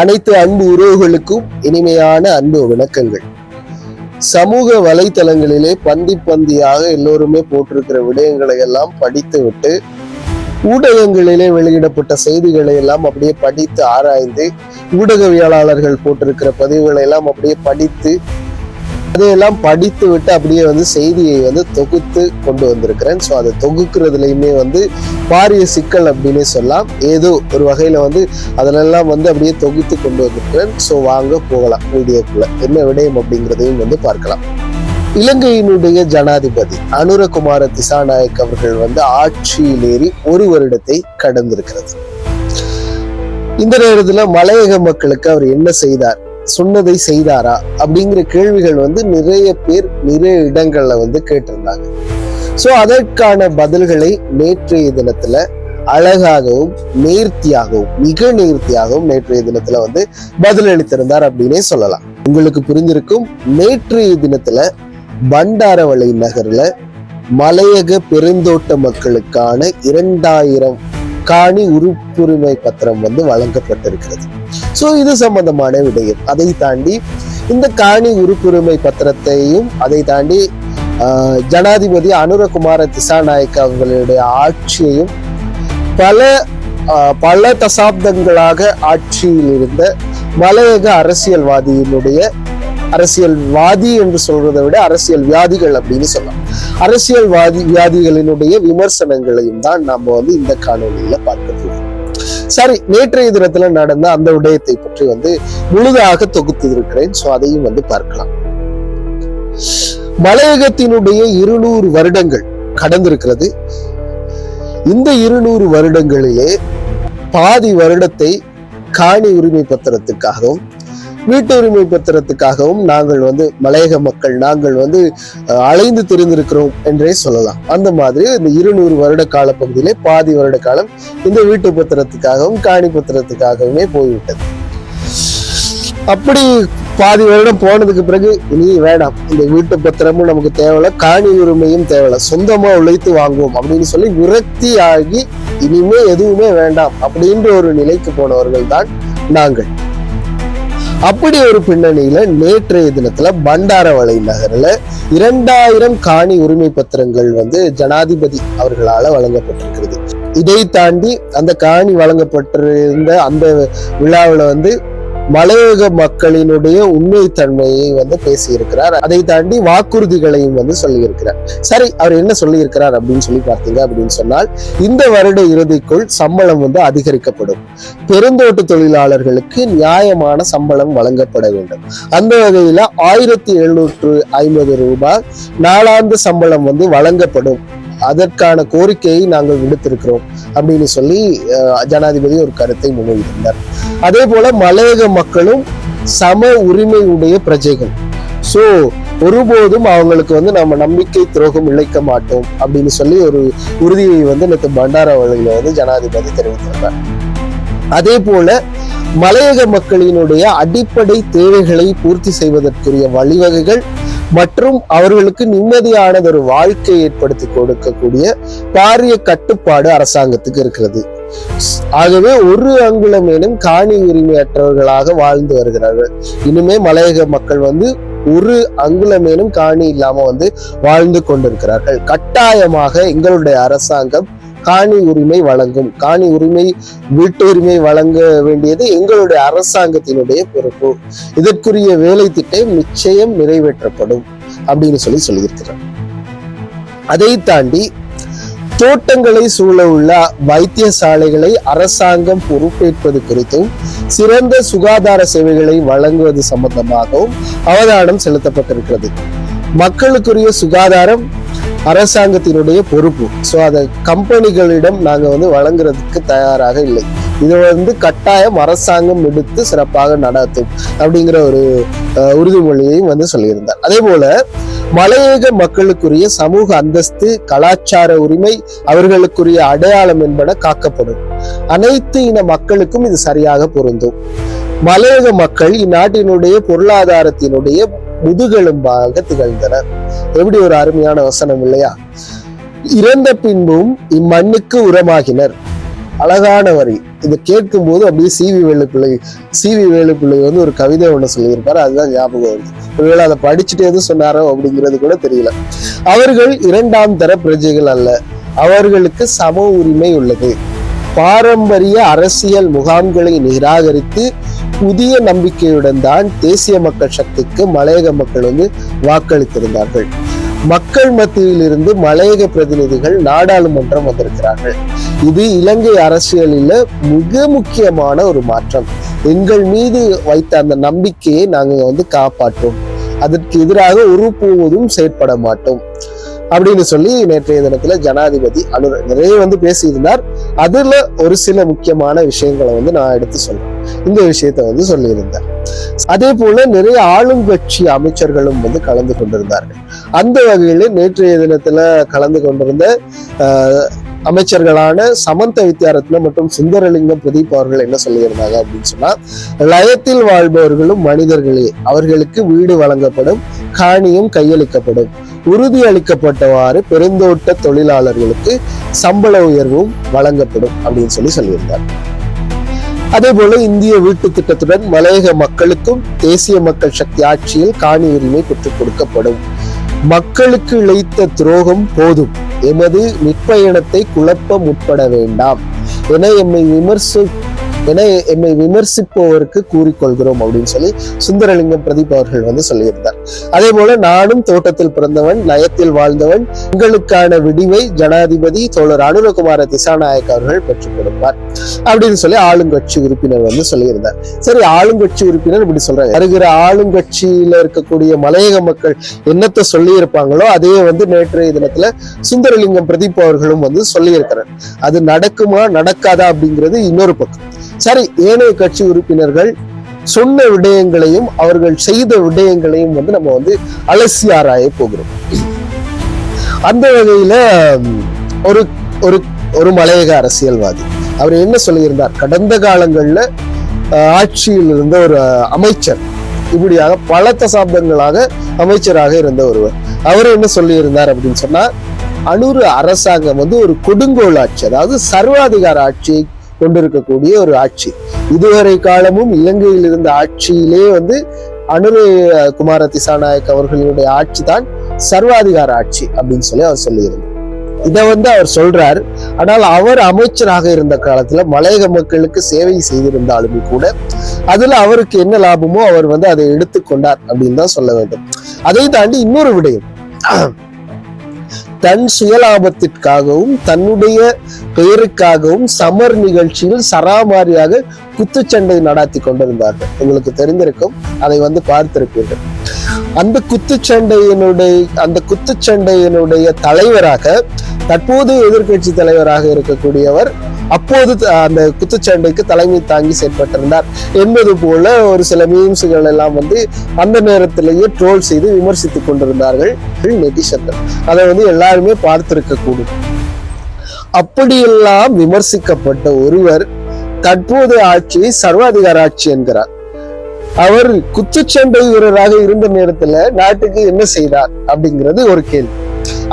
அனைத்து அன்பு உறவுகளுக்கும் இனிமையான அன்பு வணக்கங்கள். சமூக வலைத்தளங்களிலே பந்தி பந்தியாக எல்லோருமே போட்டிருக்கிற விடயங்களை எல்லாம் படித்து விட்டு ஊடகங்களிலே வெளியிடப்பட்ட செய்திகளை எல்லாம் அப்படியே படித்து ஆராய்ந்து ஊடகவியலாளர்கள் போட்டிருக்கிற பதிவுகளை எல்லாம் அப்படியே படித்து அதையெல்லாம் படித்து விட்டு அப்படியே வந்து செய்தியை வந்து தொகுத்து கொண்டு வந்திருக்கிறேன். ஸோ அதை தொகுக்கிறதுலையுமே வந்து பாரிய சிக்கல் அப்படின்னு சொல்லலாம். ஏதோ ஒரு வகையில வந்து அதிலெல்லாம் வந்து அப்படியே தொகுத்து கொண்டு வந்திருக்கிறேன். ஸோ வாங்க போகலாம். வீடியோக்குள்ள என்ன விடயம் அப்படிங்கிறதையும் வந்து பார்க்கலாம். இலங்கையினுடைய ஜனாதிபதி அனுரகுமார திசாநாயக் அவர்கள் வந்து ஆட்சியில் ஏறி ஒரு வருடத்தை கடந்திருக்கிறது. இந்த நேரத்துல மலையக மக்களுக்கு அவர் என்ன செய்தார்? சொன்னதை செய்தாரா அப்படிங்கிற கேள்விகள் வந்து நிறைய பேர் நிறைய இடங்கள்ல வந்து கேட்டிருந்தாங்க. சோ அதற்கான பதில்களை நேற்றைய தினத்துல அழகாகவும் நேர்த்தியாகவும் மிக நேர்த்தியாகவும் நேற்றைய தினத்துல வந்து பதிலளித்திருந்தார் அப்படின்னே சொல்லலாம். உங்களுக்கு புரிஞ்சிருக்கும் நேற்றைய தினத்துல பண்டாரவளை நகர்ல மலையக பெருந்தோட்ட மக்களுக்கான இரண்டாயிரம் காணி உறுப்புரிமை பத்திரம் வந்து வழங்கப்பட்டிருக்கிறது. சோ இது சம்பந்தமான விடயம். அதை தாண்டி இந்த காணி உறுப்புரிமை பத்திரத்தையும் அதை தாண்டி ஆஹ், ஜனாதிபதி அனுரகுமார திசாநாயக் அவர்களுடைய ஆட்சியையும் பல ஆஹ், பல தசாப்தங்களாக ஆட்சியில் இருந்த மலையக அரசியல்வாதியினுடைய அரசியல்வாதி என்று சொல்றதை விட அரசியல் வியாதிகள் அப்படின்னு சொல்லலாம். அரசியல்வாதி வியாதிகளினுடைய விமர்சனங்களையும் தான் நாம வந்து இந்த காணொலியில பார்க்க போகிறோம் சரி நேற்றைய தினத்துல நடந்த அந்த விடயத்தை பற்றி வந்து முழுதாக தொகுத்து இருக்கிறேன் சோ அதையும் வந்து பார்க்கலாம். மலையகத்தினுடைய இருநூறு வருடங்கள் கடந்திருக்கிறது. இந்த இருநூறு வருடங்களிலே பாதி வருடத்தை காணி உரிமை பத்திரத்துக்காகவும் வீட்டு உரிமை பத்திரத்துக்காகவும் நாங்கள் வந்து மலையக மக்கள் நாங்கள் வந்து அலைந்து திரிந்திருக்கிறோம் என்றே சொல்லலாம். அந்த மாதிரி இந்த இருநூறு வருட கால பகுதியிலே பாதி வருட காலம் இந்த வீட்டு பத்திரத்துக்காகவும் காணி பத்திரத்துக்காகவுமே போய்விட்டது. அப்படி பாதி வருடம் போனதுக்கு பிறகு இனி வேண்டாம் இந்த வீட்டு பத்திரமும் நமக்கு தேவையில்ல காணி உரிமையும் தேவையில்ல சொந்தமா உழைத்து வாங்குவோம் அப்படின்னு சொல்லி விரக்தி ஆகி இனிமே எதுவுமே வேண்டாம் அப்படின்ற ஒரு நிலைக்கு போனவர்கள் தான் நாங்கள். அப்படி ஒரு பின்னணியில நேற்றைய தினத்துல பண்டாரவளை நகர்ல இரண்டாயிரம் காணி உரிமை பத்திரங்கள் வந்து ஜனாதிபதி அவர்களால வழங்கப்பட்டிருக்கிறது. இதை தாண்டி அந்த காணி வழங்கப்பட்டிருந்த அந்த விழாவில் வந்து மலையக மக்களினுடைய உண்மை தன்மையை வந்து பேசியிருக்கிறார். அதை தாண்டி வாக்குறுதிகளையும் வந்து சொல்லியிருக்கிறார். சரி அவர் என்ன சொல்லியிருக்கிறார் அப்படின்னு சொல்லி பார்த்தீங்க அப்படின்னு சொன்னால் இந்த வருட இறுதிக்குள் சம்பளம் வந்து அதிகரிக்கப்படும். பெருந்தோட்ட தொழிலாளர்களுக்கு நியாயமான சம்பளம் வழங்கப்பட வேண்டும். அந்த வகையில ஆயிரத்தி எழுநூற்று ஐம்பது ரூபாய் நாளாந்து சம்பளம் வந்து வழங்கப்படும். அதற்கான கோரிக்கையை நாங்கள் விடுத்திருக்கிறோம் அப்படின்னு சொல்லி ஜனாதிபதி ஒரு கருத்தை முன்வைத்திருந்தார். அதே போல மலையக மக்களும் சம உரிமை உடைய பிரஜைகள். சோ ஒருபோதும் அவங்களுக்கு வந்து நம்ம நம்பிக்கை துரோகம் இழைக்க மாட்டோம் அப்படின்னு சொல்லி ஒரு உறுதியை வந்து நேற்று பண்டாரவளையில வந்து ஜனாதிபதி தெரிவித்திருந்தார். அதே போல மலையக மக்களினுடைய அடிப்படை தேவைகளை பூர்த்தி செய்வதற்குரிய வழிவகைகள் மற்றும் அவர்களுக்கு நிம்மதியானது ஒரு வாழ்க்கை ஏற்படுத்தி கொடுக்கக்கூடிய பாரிய கட்டுப்பாடு அரசாங்கத்துக்கு இருக்கிறது. ஆகவே ஒரு அங்குலமேனும் காணி உரிமையற்றவர்களாக வாழ்ந்து வருகிறார்கள். இனிமே மலையக மக்கள் வந்து ஒரு அங்குலமேனும் காணி இல்லாம வந்து வாழ்ந்து கொண்டிருக்கிறார்கள். கட்டாயமாக எங்களுடைய அரசாங்கம் காணி உரிமை வழங்கும். காணி உரிமை வீட்டு உரிமை வழங்க வேண்டியது எங்களுடைய அரசாங்கத்தினுடைய பொறுப்பு. இதற்குரிய வேலை திட்டம் நிச்சயம் நிறைவேற்றப்படும் அப்படின்னு சொல்லி சொல்லியிருக்கிறார். அதை தாண்டி தோட்டங்களை சூழ உள்ள வைத்தியசாலைகளை அரசாங்கம் பொறுப்பேற்பது குறித்தும் சிறந்த சுகாதார சேவைகளை வழங்குவது சம்பந்தமாகவும் அவதானம் செலுத்தப்பட்டிருக்கிறது. மக்களுக்குரிய சுகாதாரம் அரசாங்கத்தினுடைய பொறுப்பு. ஸோ அதை கம்பெனிகளிடம் நாங்கள் வந்து வழங்குறதுக்கு தயாராக இல்லை. இதை வந்து கட்டாயம் அரசாங்கம் எடுத்து சிறப்பாக நடத்தும் அப்படிங்கிற ஒரு உறுதிமொழியையும் வந்து சொல்லியிருந்தார். அதே போல மலையக மக்களுக்குரிய சமூக அந்தஸ்து கலாச்சார உரிமை அவர்களுக்குரிய அடையாளம் என்பன காக்கப்படும். அனைத்து இன மக்களுக்கும் இது சரியாக பொருந்தும். மலையக மக்கள் இந்நாட்டினுடைய பொருளாதாரத்தினுடைய முதுகெலும்பாக திகழ்ந்தனர் எப்படி ஒரு அருமையான வசனம் இல்லையா? இறந்த பின்பும் இம்மண்ணுக்கு உரமாகினர். அழகான வரி. இதை கேட்கும் போது அப்படியே சிவி வேலுப்பிள்ளை சிவி வேலுப்பிள்ளை வந்து ஒரு கவிதை ஒண்ணு சொல்லியிருப்பாரு. அதுதான் ஞாபகம் வருது. ஒருவேளை அதை படிச்சுட்டு எதுவும் சொன்னாரோ அப்படிங்கிறது கூட தெரியல. அவர்கள் இரண்டாம் தர பிரஜைகள் அல்ல. அவர்களுக்கு சம உரிமை உள்ளது. பாரம்பரிய அரசியல் முகாம்களை நிராகரித்து புதிய நம்பிக்கையுடன் தான் தேசிய மக்கள் சக்திக்கு மலையக மக்கள் வந்து வாக்களித்திருந்தார்கள். மக்கள் மத்தியில் இருந்து மலையக பிரதிநிதிகள் நாடாளுமன்றம் வந்திருக்கிறார்கள். இது இலங்கை அரசியலில் மிக முக்கியமான ஒரு மாற்றம். எங்கள் மீது வைத்த அந்த நம்பிக்கையை நாங்கள் வந்து காப்பாற்றோம். அதற்கு எதிராக ஒருபோதும் செயற்பட மாட்டோம். அப்படின்னு சொல்லி நேற்றைய தினத்துல ஜனாதிபதி அனு நிறைய வந்து பேசியிருந்தார். அதுல ஒரு சில முக்கியமான விஷயங்களை வந்து நான் எடுத்து சொல்றேன் இந்த விஷயத்த வந்து சொல்லியிருந்தேன் அதே போல நிறைய ஆளுங்கட்சி அமைச்சர்களும் வந்து கலந்து கொண்டிருந்தார்கள். அந்த வகையில நேற்றைய தினத்துல கலந்து கொண்டிருந்த அமைச்சர்களான சமந்த வித்யாரத்ன மற்றும் சுந்தரலிங்கம் பிரதீப் அவர்கள் என்ன சொல்லியிருந்தாங்க அப்படின்னு சொன்னா லயத்தில் வாழ்பவர்களும் மனிதர்களே அவர்களுக்கு வீடு வழங்கப்படும் காணியும் கையளிக்கப்படும். உறுதி அளிக்கப்பட்டவாறு பெருந்தோட்ட தொழிலாளர்களுக்கு சம்பள உயர்வும் வழங்கப்படும் அப்படின்னு சொல்லி சொல்லியிருந்தார். அதே போல இந்திய வீட்டு திட்டத்துடன் மலையக மக்களுக்கும் தேசிய மக்கள் சக்தி ஆட்சியில் காணி உரிமை பெற்றுக் கொடுக்கப்படும். மக்களுக்கு இழைத்த துரோகம் போதும். எமது நிற்பயணத்தை குழப்ப முற்பட வேண்டாம். என எம்மை விமர்சி என எம்மை விமர்சிப்பவருக்கு கூறிக்கொள்கிறோம் அப்படின்னு சொல்லி சுந்தரலிங்கம் பிரதீப் அவர்கள் வந்து சொல்லியிருந்தார். அதே போல நானும் தோட்டத்தில் பிறந்தவன் லயத்தில் வாழ்ந்தவன் உங்களுக்கான விடிவை ஜனாதிபதி தோழர் அனுரகுமார திசாநாயக் அவர்கள் பெற்றுக் கொடுப்பார் அப்படின்னு சொல்லி ஆளுங்கட்சி உறுப்பினர் வந்து சொல்லியிருந்தார். சரி ஆளுங்கட்சி உறுப்பினர் இப்படி சொல்றாங்க வருகிற ஆளுங்கட்சியில இருக்கக்கூடிய மலையக மக்கள் என்னத்தை சொல்லி இருப்பாங்களோ அதே வந்து நேற்றைய தினத்துல சுந்தரலிங்கம் பிரதீப் அவர்களும் வந்து சொல்லியிருக்கிறார். அது நடக்குமா நடக்காதா அப்படிங்கிறது இன்னொரு பக்கம். சரி ஏனைய கட்சி உறுப்பினர்கள் சொன்ன விடயங்களையும் அவர்கள் செய்த விடயங்களையும் வந்து நம்ம வந்து அலசி ஆராய போகிறோம். அந்த வகையில ஒரு ஒரு ஒரு மலையக அரசியல்வாதி அவர் என்ன சொல்லியிருந்தார்? கடந்த காலங்கள்ல ஆட்சியில் இருந்த ஒரு அமைச்சர் இப்படியாக பல தசாப்தங்களாக அமைச்சராக இருந்த ஒருவர் அவர் என்ன சொல்லியிருந்தார் அப்படின்னு சொன்னா அனுரு அரசாங்கம் வந்து ஒரு கொடுங்கோல் ஆட்சி அதாவது சர்வாதிகார ஆட்சியை கொண்டிருக்கக்கூடிய ஒரு ஆட்சி. இதுவரை காலமும் இலங்கையில் இருந்த ஆட்சியிலே வந்து அனுரு குமார திசாநாயக் அவர்களுடைய ஆட்சி தான் சர்வாதிகார ஆட்சி அப்படின்னு சொல்லி அவர் சொல்லியிருந்தார் இதை வந்து அவர் சொல்றார். ஆனால் அவர் அமைச்சராக இருந்த காலத்துல மலையக மக்களுக்கு சேவை செய்திருந்தாலுமே கூட அதுல அவருக்கு என்ன லாபமோ அவர் வந்து அதை எடுத்துக்கொண்டார் அப்படின்னு தான் சொல்ல வேண்டும். அதை தாண்டி இன்னொரு விடயம். தன் சுயலாபத்திற்காகவும் தன்னுடைய பெயருக்காகவும் சமர் நிகழ்ச்சியில் சராமாரியாக குத்துச்சண்டை நடாத்தி கொண்டிருந்தார்கள். உங்களுக்கு தெரிந்திருக்கும் அதை வந்து பார்த்திருப்பீர்கள். அந்த குத்துச்சண்டையினுடைய அந்த குத்துச்சண்டையினுடைய தலைவராக தற்போது எதிர்க்கட்சி தலைவராக இருக்கக்கூடியவர் அப்போது அந்த குத்துச்சண்டைக்கு தலைமை தாங்கி செயற்பட்டிருந்தார் என்பது போல ஒரு சில மீம்ஸுகள் எல்லாம் வந்து அந்த நேரத்திலேயே ட்ரோல் செய்து விமர்சித்துக் கொண்டிருந்தார்கள். நெட்டிசன்கள் அதை வந்து எல்லாருமே பார்த்திருக்க கூடும் அப்படியெல்லாம் விமர்சிக்கப்பட்ட ஒருவர் தற்போதைய ஆட்சியை சர்வாதிகார ஆட்சி என்கிறார். அவர் குத்துச்சண்டை வீரராக இருந்த நேரத்துல நாட்டுக்கு என்ன செய்தார் அப்படிங்கிறது ஒரு கேள்வி.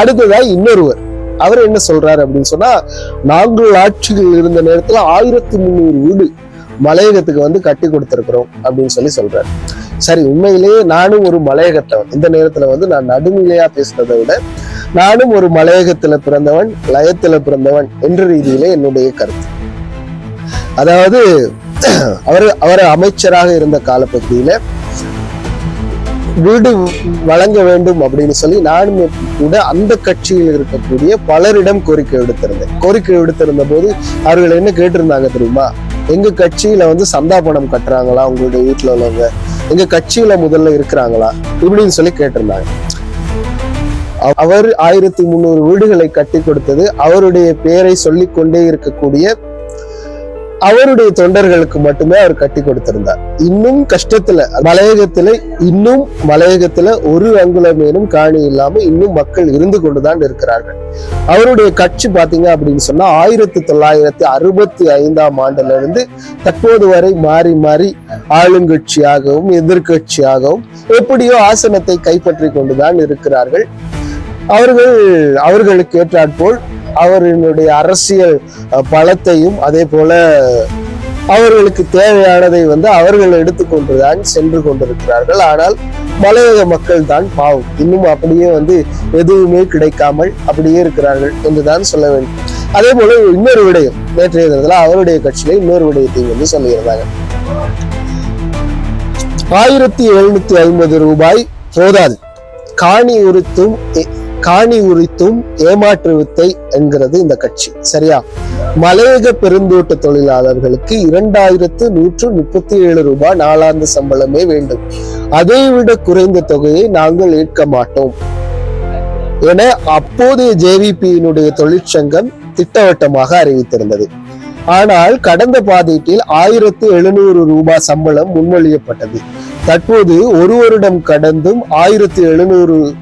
அடுத்ததா இன்னொருவர். அவர் என்ன சொல்றாரு அப்படின்னு சொன்னா நாங்கள் ஆட்சியில் இருந்த நேரத்துல ஆயிரத்தி முந்நூறு வீடு மலையகத்துக்கு வந்து கட்டி கொடுத்திருக்கிறோம் அப்படின்னு சொல்லி சொல்றாரு. சரி உண்மையிலேயே நானும் ஒரு மலையகத்தவன். இந்த நேரத்துல வந்து நான் நடுநிலையா பேசுறதை விட நானும் ஒரு மலையகத்துல பிறந்தவன் லயத்துல பிறந்தவன் என்ற ரீதியிலே என்னுடைய கருத்து. அதாவது அவர் அவர் அமைச்சராக இருந்த காலப்பகுதியில வீடு வழங்க வேண்டும் அப்படின்னு சொல்லி நானும் கூட அந்த கட்சியில் இருக்கக்கூடிய பலரிடம் கோரிக்கை விடுத்திருந்தேன். கோரிக்கை விடுத்திருந்த போது அவர்கள் என்ன கேட்டிருந்தாங்க தெரியுமா? எங்க கட்சியில வந்து சந்தா பணம் கட்டுறாங்களா? உங்களுடைய வீட்டுல உள்ளவங்க. எங்க கட்சியில முதல்ல இருக்கிறாங்களா? இப்படின்னு சொல்லி கேட்டிருந்தாங்க. அவர் ஆயிரத்தி முந்நூறு வீடுகளை கட்டி கொடுத்தது அவருடைய பெயரை சொல்லிக்கொண்டே இருக்கக்கூடிய அவருடைய தொண்டர்களுக்கு மட்டுமே அவர் கட்டி கொடுத்திருந்தார். இன்னும் கஷ்டத்துல மலையகத்துல இன்னும் மலையகத்துல ஒரு அங்குலமேனும் காணி இல்லாம இன்னும் மக்கள் இருந்து கொண்டுதான் இருக்கிறார்கள். அவருடைய கட்சி பாத்தீங்க அப்படின்னு சொன்னா ஆயிரத்தி தொள்ளாயிரத்தி அறுபத்தி ஐந்தாம் ஆண்டுல இருந்து தற்போது வரை மாறி மாறி ஆளுங்கட்சியாகவும் எதிர்க்கட்சியாகவும் எப்படியோ ஆசனத்தை கைப்பற்றி கொண்டுதான் இருக்கிறார்கள். அவர்கள் அவர்களுக்கு ஏற்றாற்போல் அவர்களுடைய அரசியல் பலத்தையும் அதே போல அவர்களுக்கு தேவையானதை வந்து அவர்கள் எடுத்துக்கொண்டுதான் சென்று கொண்டிருக்கிறார்கள். ஆனால் மலையக மக்கள் தான் பாவம். இன்னும் அப்படியே வந்து எதுவுமே கிடைக்காமல் அப்படியே இருக்கிறார்கள் என்றுதான் சொல்ல வேண்டும். அதே போல இன்னொரு விடயம் நேற்றைய தினத்துல அவருடைய கட்சியில இன்னொரு விடயத்தையும் வந்து சொல்லியிருந்தாங்க. ஆயிரத்தி எழுநூத்தி ஐம்பது ரூபாய் போதாது. காணி உறுத்தும் காணி உரித்தும் ஏமாற்று வித்தை என்கிறது இந்த கட்சி. சரியா? மலையக பெருந்தோட்ட தொழிலாளர்களுக்கு இரண்டாயிரத்து நூற்று முப்பத்தி ஏழு ரூபாய் நாலாந்து சம்பளமே வேண்டும். அதைவிட குறைந்த தொகையை நாங்கள் ஏற்க மாட்டோம். என அப்போதைய ஜேவிபியினுடைய தொழிற்சங்கம் திட்டவட்டமாக அறிவித்திருந்தது. ஆனால் கடந்த பாதீட்டில் ஆயிரத்து எழுநூறு ரூபாய் சம்பளம் முன்மொழியப்பட்டது. தற்போது ஒரு வருடம் கடந்தும் ஆயிரத்து எழுநூறு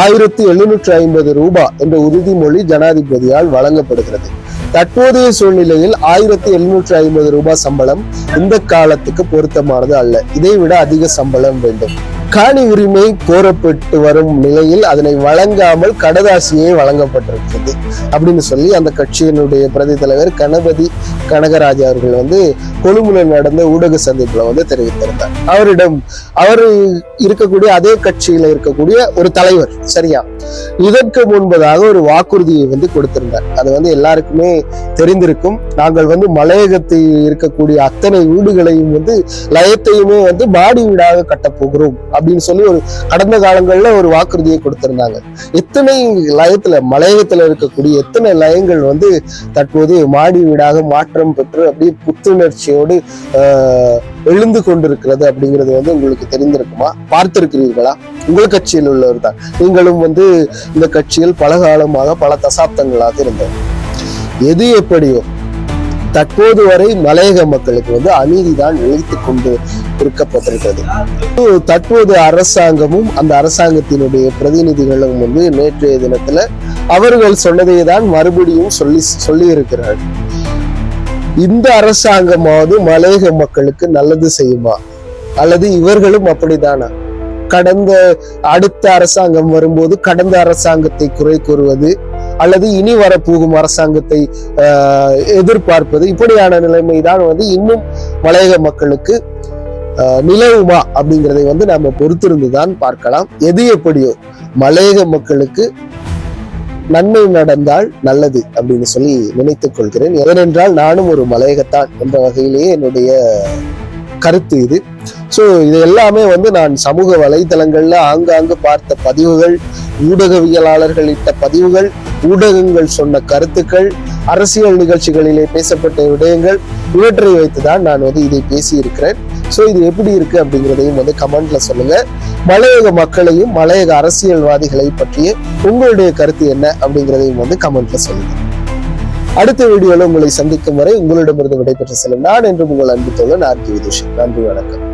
ஆயிரத்தி எழுநூற்று ஐம்பது ரூபாய் என்ற உறுதிமொழி ஜனாதிபதியால் வழங்கப்படுகிறது. தற்போதைய சூழ்நிலையில் ஆயிரத்தி எழுநூற்று ஐம்பது ரூபாய் சம்பளம் இந்த காலத்துக்கு பொருத்தமானது அல்ல. இதைவிட அதிக சம்பளம் வேண்டும். காணி உரிமை கோரப்பட்டு வரும் நிலையில் அதனை வழங்காமல் கடதாசியே வழங்கப்பட்டிருக்கிறது அப்படின்னு சொல்லி அந்த கட்சியினுடைய பிரதி தலைவர் கணபதி கனகராஜ் அவர்கள் வந்து கொழும்புல நடந்த ஊடக சந்திப்புல வந்து தெரிவித்திருந்தார். அவரிடம் அவர் இருக்கக்கூடிய அதே கட்சியில இருக்கக்கூடிய ஒரு தலைவர் சரியா? இதற்கு முன்பதாக ஒரு வாக்குறுதியை வந்து கொடுத்திருந்தார். அது வந்து எல்லாருக்குமே தெரிந்திருக்கும். நாங்கள் வந்து மலையகத்தில் இருக்கக்கூடிய அத்தனை வீடுகளையும் வந்து லயத்தையுமே வந்து மாடி வீடாக கட்டப்போகிறோம் அப்படின்னு சொல்லி ஒரு கடந்த காலங்கள்ல ஒரு வாக்குறுதியை கொடுத்திருந்தாங்க. எத்தனை லயத்துல மலையகத்துல இருக்கக்கூடிய எத்தனை லயங்கள் வந்து தற்போது மாடி வீடாக மாற்றம் பெற்று அப்படியே புத்துணர்ச்சியோடு எழுந்து கொண்டிருக்கிறது அப்படிங்கிறது வந்து உங்களுக்கு தெரிந்திருக்குமா? பார்த்திருக்கிறீர்களா? உங்கள் கட்சியில் உள்ளவர் தான் நீங்களும் வந்து இந்த கட்சியில் பல காலமாக பல தசாப்தங்களாக இருந்தது எது எப்படியோ தற்போது வரை மலையக மக்களுக்கு வந்து அநீதிதான் இழைத்துக் கொண்டு கொடுக்கப்பட்டிருக்கிறது. தற்போது அரசாங்கமும் அந்த அரசாங்கத்தினுடைய பிரதிநிதிகளும் வந்து நேற்றைய தினத்துல அவர்கள் சொன்னதை தான் மறுபடியும் சொல்லி சொல்லி இருக்கிறார்கள் இந்த அரசாங்கமாவது மலையக மக்களுக்கு நல்லது செய்யுமா? அல்லது இவர்களும் அப்படித்தானா? கடந்த அடுத்த அரசாங்கம் வரும்போது கடந்த அரசாங்கத்தை குறை கூறுவது அல்லது இனி வரப்போகும் அரசாங்கத்தை எதிர்பார்ப்பது இப்படியான நிலைமை தான் வந்து இன்னும் மலையக மக்களுக்கு நிலவுமா அப்படிங்கிறதை வந்து நாம பொறுத்திருந்து தான் பார்க்கலாம். எது எப்படியோ மலையக மக்களுக்கு நன்மை நடந்தால் நல்லது அப்படின்னு சொல்லி நினைத்துக் கொள்கிறேன். ஏனென்றால் நானும் ஒரு மலையகத்தான் என்ற வகையிலேயே என்னுடைய கருத்து இது. ஸோ இது எல்லாமே வந்து நான் சமூக வலைதளங்கள்ல ஆங்காங்கு பார்த்த பதிவுகள் ஊடகவியலாளர்கள் இட்ட பதிவுகள் ஊடகங்கள் சொன்ன கருத்துக்கள் அரசியல் நிகழ்ச்சிகளிலே பேசப்பட்ட விடயங்கள் இவற்றை வைத்துதான் நான் வந்து இதை பேசியிருக்கிறேன். ஸோ இது எப்படி இருக்குது அப்படிங்கிறதையும் வந்து கமெண்ட்ல சொல்லுங்க. மலையக மக்களையும் மலையக அரசியல்வாதிகளை பற்றிய உங்களுடைய கருத்து என்ன அப்படிங்கிறதையும் வந்து கமெண்ட்ல சொல்லுங்க. அடுத்த வீடியோவில் உங்களை சந்திக்கும் வரை உங்களிடமிருந்து விடைபெற்று செல்லும் நான் என்று உங்கள் அன்பு தோழன் ஆர்கி விதுஷன். நன்றி வணக்கம்.